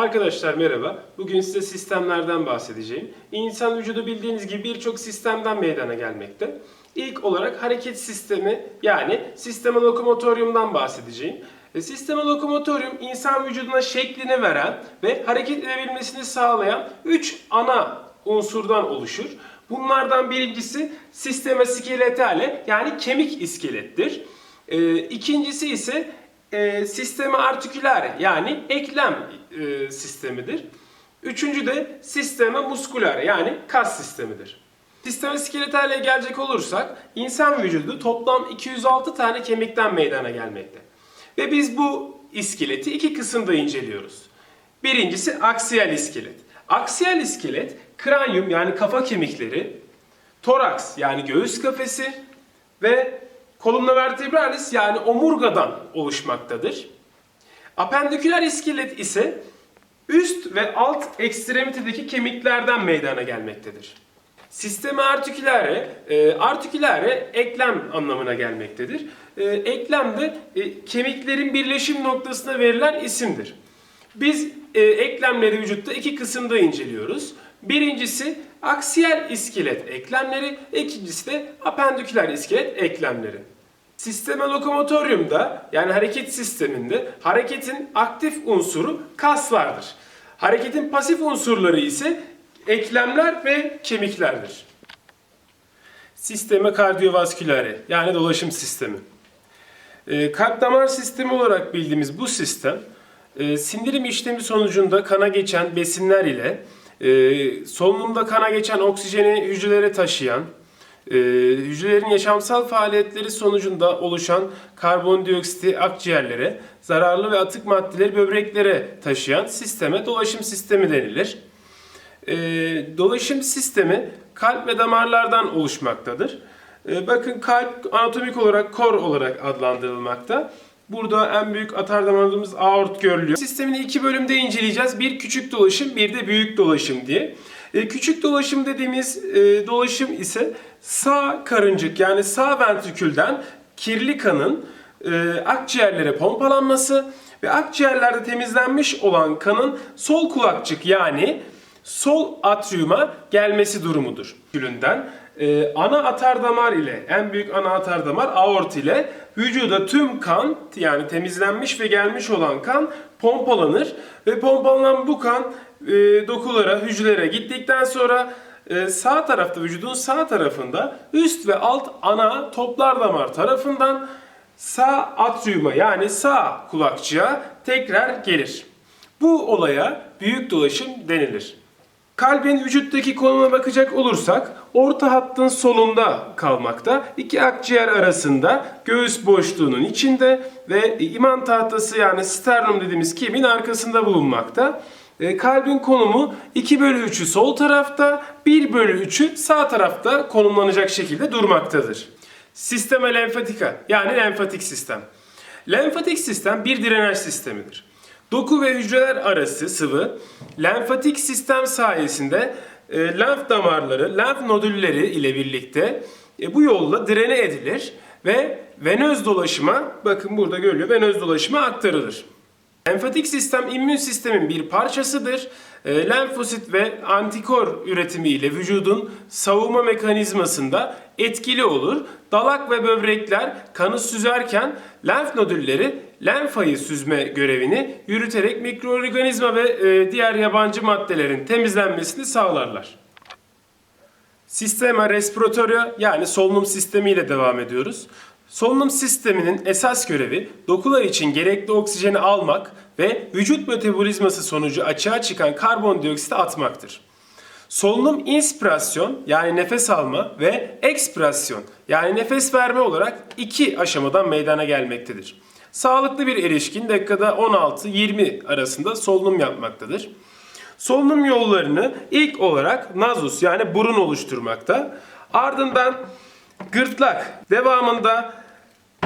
Arkadaşlar merhaba. Bugün size sistemlerden bahsedeceğim. İnsan vücudu bildiğiniz gibi birçok sistemden meydana gelmekte. İlk olarak hareket sistemi yani sistema lokomotoriumdan bahsedeceğim. E, Sistema lokomotorium insan vücuduna şeklini veren ve hareket edebilmesini sağlayan 3 ana unsurdan oluşur. Bunlardan birincisi sistema skeletale yani kemik iskelettir. E, ikincisi ise e, sistema artikülare yani eklem e, sistemidir. Üçüncü de sistema muskulare yani kas sistemidir. Sistema skeletale gelecek olursak insan vücudu toplam 206 tane kemikten meydana gelmekte. Ve biz bu iskeleti iki kısımda inceliyoruz. Birincisi aksiyal iskelet. Aksiyal iskelet kranyum yani kafa kemikleri, toraks yani göğüs kafesi ve kolumna vertebralis yani omurgadan oluşmaktadır. Apendiküler iskelet ise üst ve alt ekstremitedeki kemiklerden meydana gelmektedir. Sistema artikülare, e, eklem anlamına gelmektedir. E, eklem de e, kemiklerin birleşim noktasına verilen isimdir. Biz e, eklemleri vücutta iki kısımda inceliyoruz. Birincisi aksiyel iskelet eklemleri, ikincisi de apendiküler iskelet eklemleri. Sistema lokomotoriumda yani hareket sisteminde hareketin aktif unsuru kaslardır. Hareketin pasif unsurları ise eklemler ve kemiklerdir. Sistema kardiyovaskülare yani dolaşım sistemi. E, kalp damar sistemi olarak bildiğimiz bu sistem e, sindirim işlemi sonucunda kana geçen besinler ile e, solunumda kana geçen oksijeni hücrelere taşıyan, e, hücrelerin yaşamsal faaliyetleri sonucunda oluşan karbondioksiti akciğerlere, zararlı ve atık maddeleri böbreklere taşıyan sisteme dolaşım sistemi denilir. E, dolaşım sistemi kalp ve damarlardan oluşmaktadır. E, bakın kalp anatomik olarak kor olarak adlandırılmakta. Burada en büyük atar damarımız aort görülüyor. Sistemini iki bölümde inceleyeceğiz. Bir küçük dolaşım, bir de büyük dolaşım diye. E, küçük dolaşım dediğimiz e, dolaşım ise sağ karıncık yani sağ ventrikülden kirli kanın e, akciğerlere pompalanması ve akciğerlerde temizlenmiş olan kanın sol kulakçık yani sol atriuma gelmesi durumudur. Külünden e, ana atar damar ile en büyük ana atar damar aort ile vücuda tüm kan yani temizlenmiş ve gelmiş olan kan pompalanır ve pompalanan bu kan e, dokulara, hücrelere gittikten sonra e, sağ tarafta vücudun sağ tarafında üst ve alt ana toplar damar tarafından sağ atriuma yani sağ kulakçığa tekrar gelir. Bu olaya büyük dolaşım denilir. Kalbin vücuttaki konumuna bakacak olursak orta hattın solunda kalmakta. İki akciğer arasında göğüs boşluğunun içinde ve iman tahtası yani sternum dediğimiz kemiğin arkasında bulunmakta. E, Kalbin konumu 2 bölü 3'ü sol tarafta, 1 bölü 3'ü sağ tarafta konumlanacak şekilde durmaktadır. Sisteme lenfatika yani lenfatik sistem. Lenfatik sistem bir direnç sistemidir. Doku ve hücreler arası sıvı lenfatik sistem sayesinde e, lenf damarları, lenf nodülleri ile birlikte e, bu yolla drene edilir ve venöz dolaşıma bakın burada görülüyor venöz dolaşıma aktarılır. Lenfatik sistem immün sistemin bir parçasıdır. E, lenfosit ve antikor üretimi ile vücudun savunma mekanizmasında etkili olur. Dalak ve böbrekler kanı süzerken lenf nodülleri lenfayı süzme görevini yürüterek mikroorganizma ve e, diğer yabancı maddelerin temizlenmesini sağlarlar. Sistema respiratoria yani solunum sistemi ile devam ediyoruz. Solunum sisteminin esas görevi dokular için gerekli oksijeni almak ve vücut metabolizması sonucu açığa çıkan karbondioksiti atmaktır. Solunum inspirasyon yani nefes alma ve ekspirasyon yani nefes verme olarak iki aşamadan meydana gelmektedir. Sağlıklı bir erişkin dakikada 16-20 arasında solunum yapmaktadır. Solunum yollarını ilk olarak nazus yani burun oluşturmakta. Ardından gırtlak, devamında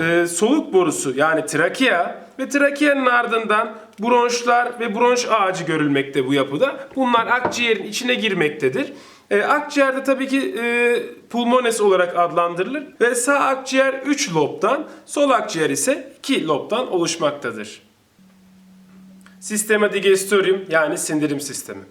e, soluk borusu yani trakea ve trakeanın ardından bronşlar ve bronş ağacı görülmekte bu yapıda. Bunlar akciğerin içine girmektedir. E, akciğerde tabii ki e, pulmones olarak adlandırılır ve sağ akciğer 3 lobdan, sol akciğer ise 2 lobdan oluşmaktadır. Sistema digestorium yani sindirim sistemi.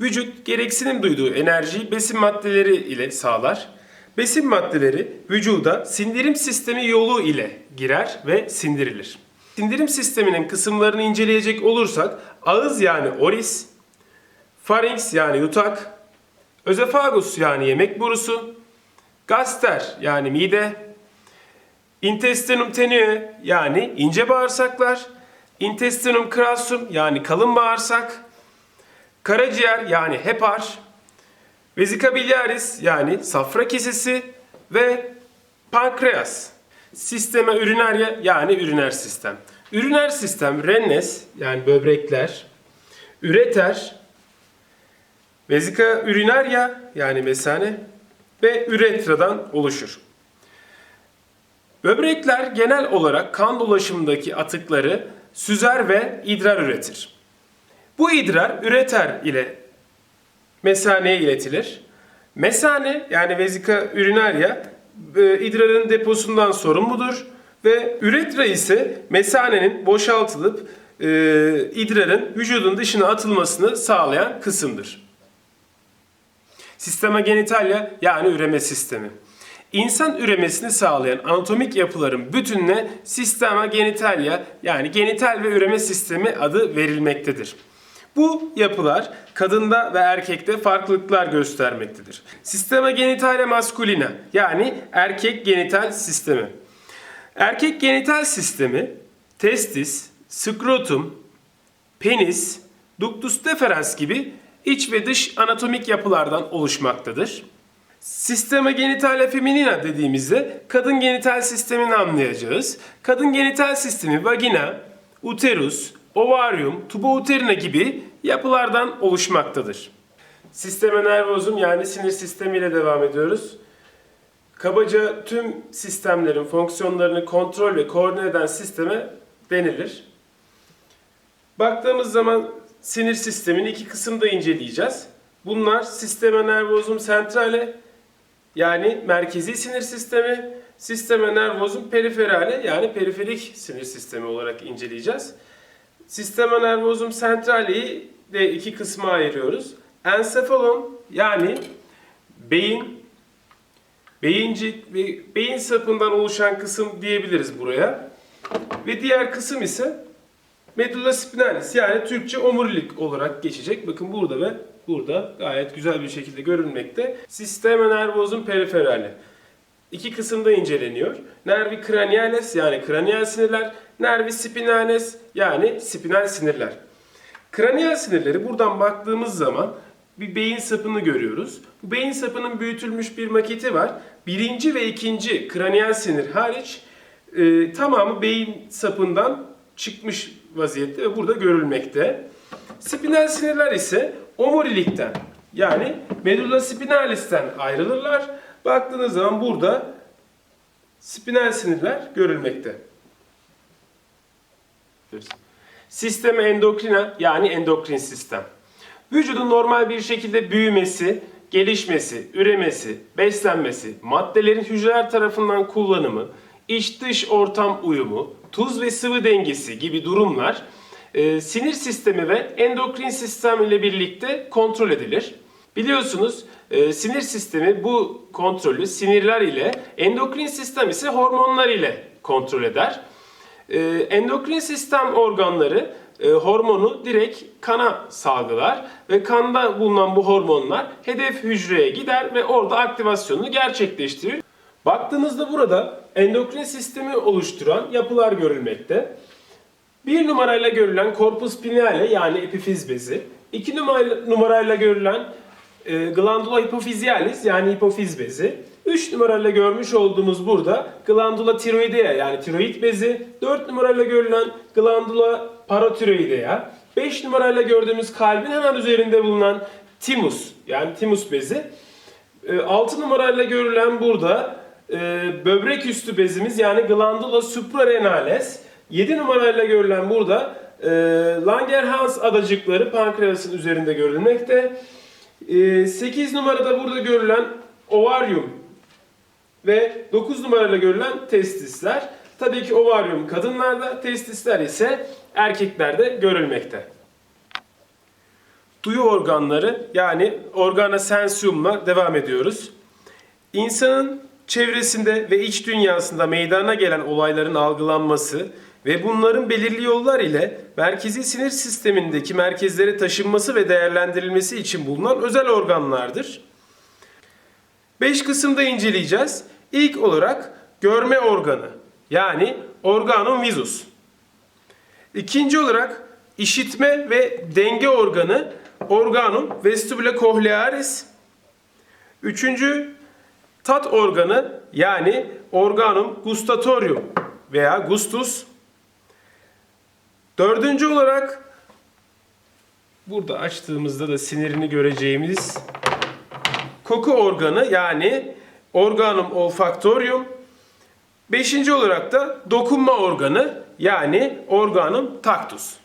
Vücut gereksinim duyduğu enerjiyi besin maddeleri ile sağlar. Besin maddeleri vücuda sindirim sistemi yolu ile girer ve sindirilir. Sindirim sisteminin kısımlarını inceleyecek olursak ağız yani oris, Farinks yani yutak, özefagus yani yemek borusu, gaster yani mide, intestinum tenue yani ince bağırsaklar, intestinum crassum yani kalın bağırsak, karaciğer yani hepar, vesika biliaris yani safra kesesi ve pankreas. Sistema urinaria yani üriner sistem. Üriner sistem rennes yani böbrekler, üreter, Vesika urinaria yani mesane ve üretradan oluşur. Böbrekler genel olarak kan dolaşımındaki atıkları süzer ve idrar üretir. Bu idrar üreter ile mesaneye iletilir. Mesane yani vesika urinaria e, idrarın deposundan sorumludur ve üretra ise mesanenin boşaltılıp e, idrarın vücudun dışına atılmasını sağlayan kısımdır. Sistema genitalia yani üreme sistemi. İnsan üremesini sağlayan anatomik yapıların bütününe sistema genitalia yani genital ve üreme sistemi adı verilmektedir. Bu yapılar kadında ve erkekte farklılıklar göstermektedir. Sistema genitalia masculina yani erkek genital sistemi. Erkek genital sistemi testis, skrotum, penis, ductus deferens gibi iç ve dış anatomik yapılardan oluşmaktadır. Sistema genitalia feminina dediğimizde kadın genital sistemini anlayacağız. Kadın genital sistemi vagina, uterus, ovaryum, tuba uterina gibi yapılardan oluşmaktadır. Sistema nervosum yani sinir sistemiyle devam ediyoruz. Kabaca tüm sistemlerin fonksiyonlarını kontrol ve koordine eden sisteme denilir. Baktığımız zaman sinir sistemini iki kısımda inceleyeceğiz. Bunlar sistema nervosum centrale yani merkezi sinir sistemi, sistema nervosum periferale yani periferik sinir sistemi olarak inceleyeceğiz. Sistema nervosum centrale'yi de iki kısma ayırıyoruz. Ensefalon yani beyin, beyincik ve beyin sapından oluşan kısım diyebiliriz buraya. Ve diğer kısım ise medulla spinalis yani Türkçe omurilik olarak geçecek. Bakın burada ve burada gayet güzel bir şekilde görülmekte. Sistema nervosum periferale. İki kısımda inceleniyor. Nervi craniales yani kraniyal sinirler, nervi spinales yani spinal sinirler. Kraniyal sinirleri buradan baktığımız zaman bir beyin sapını görüyoruz. Bu beyin sapının büyütülmüş bir maketi var. Birinci ve ikinci kraniyal sinir hariç e, tamamı beyin sapından çıkmış vaziyette ve burada görülmekte. Spinal sinirler ise omurilikten yani medulla spinalis'ten ayrılırlar. Baktığınız zaman burada spinal sinirler görülmekte. Sistem endokrina yani endokrin sistem. Vücudun normal bir şekilde büyümesi, gelişmesi, üremesi, beslenmesi, maddelerin hücreler tarafından kullanımı, iç dış ortam uyumu, tuz ve sıvı dengesi gibi durumlar e, sinir sistemi ve endokrin sistem ile birlikte kontrol edilir. Biliyorsunuz e, sinir sistemi bu kontrolü sinirler ile, endokrin sistem ise hormonlar ile kontrol eder. E, endokrin sistem organları e, hormonu direkt kana salgılar ve kanda bulunan bu hormonlar hedef hücreye gider ve orada aktivasyonunu gerçekleştirir. Baktığınızda burada endokrin sistemi oluşturan yapılar görülmekte. Bir numarayla görülen korpus pineale yani epifiz bezi, iki numarayla görülen e, glandula hypophysalis yani hipofiz bezi, 3 numarayla görmüş olduğumuz burada glandula tiroidea yani tiroid bezi, 4 numarayla görülen glandula paratiroidea, 5 numarayla gördüğümüz kalbin hemen üzerinde bulunan timus yani timus bezi, 6 numarayla görülen burada e, böbrek üstü bezimiz yani glandula suprarenales, 7 numarayla görülen burada e, Langerhans adacıkları pankreasın üzerinde görülmekte. E, 8 numarada burada görülen ovaryum ve 9 numarayla görülen testisler. Tabii ki ovaryum kadınlarda, testisler ise erkeklerde görülmekte. Duyu organları yani organa sensiumla devam ediyoruz. İnsanın çevresinde ve iç dünyasında meydana gelen olayların algılanması ve bunların belirli yollar ile merkezi sinir sistemindeki merkezlere taşınması ve değerlendirilmesi için bulunan özel organlardır. 5 kısımda inceleyeceğiz. İlk olarak görme organı yani organum visus. İkinci olarak işitme ve denge organı organum vestibule cochlearis. Üçüncü tat organı yani organum gustatorium veya gustus. Dördüncü olarak burada açtığımızda da sinirini göreceğimiz koku organı yani organum olfaktorium. Beşinci olarak da dokunma organı yani organum taktus.